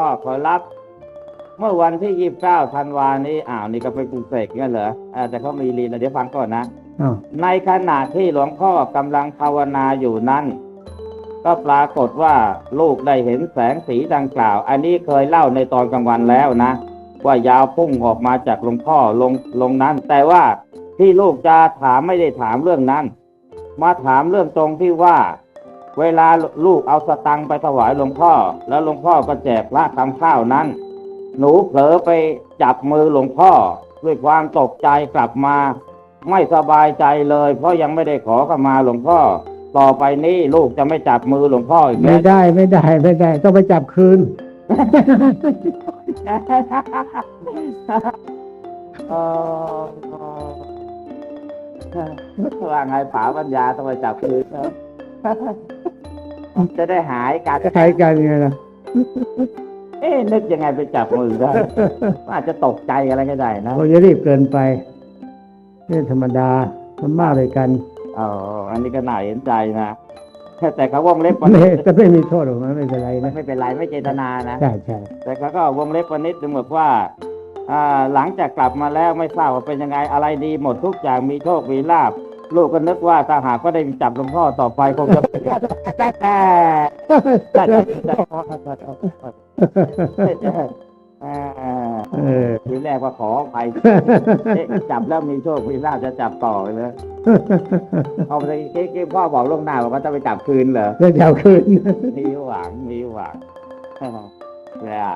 พ่อขอรับเมื่อวันที่ยี่สิบเก้าธันวานี้อ้าวนี่ก็เป็นกรุงเสกงั้นเหรออ่าแต่เขามีลีนนะเดี๋ยวฟังก่อนนะอ้าวในขณะที่หลวงพ่อกำลังภาวนาอยู่นั้น ก็ปรากฏว่าลูกได้เห็นแสงสีดังกล่าว อันนี้เคยเล่าในตอนกลางวันแล้วนะ ว่ายาวพุ่งออกมาจากหลวงพ่อลงลงนั้น แต่ว่าที่ลูกจะถามไม่ได้ถามเรื่องนั้น มาถามเรื่องตรงที่ว่า เวลาลูกเอาสตังค์ไปถวายหลวงพ่อ แล้วหลวงพ่อก็แจกพระทำข้าวนั้น หนูเผลอไปจับมือหลวงพ่อ ด้วยความตกใจกลับมา ไม่สบายใจเลย เพราะยังไม่ได้ขอขมาหลวงพ่อ ต่อไปนี้ลูกจะไม่จับมือหลวงพ่ออีกไม่แล้วได้ไม่ได้ไม่ได้ ต้องไปจับคืนเออว่าไงป๋าปัญญาต้องไปจับคืนนะ จะได้หายกันจะใครกันไงล่ะเอ๊ะนึกยังไงไปจับมือได้อาจจะตกใจอะไรก็ได้นะเราจะรีบเกินไปนี่ธรรมดามันมากเลยกันอ๋ออันนี้ก็น่าเห็นใจนะแต่เขาวงเล็บวันไม่นี้ก็ไม่มีโทษหรอกนะไม่เป็นไรนะไม่เป็นไรไม่เจตนานะใช่ใช่แต่เขาก็วงเล็บวันนี้ถึงบอกว่าอ่าหลังจากกลับมาแล้วไม่ทราบว่าเป็นยังไงอะไรดีหมดทุกอย่างมีโชคมีลาบ ลูกก็นึกว่าถ้าหากก็ได้จับหลวงพ่อต่อไปคงจะแต่แต่แต่อ่าเออทีแรกว่าขอไปจับแล้วมีโชคมีลาบจะจับต่อเลยเอาไปเกี้พ่อบอกล่วงหน้าว่าจะไปจับคืนเหรอจะจับคืนมีหวังมีหวังเนี่ย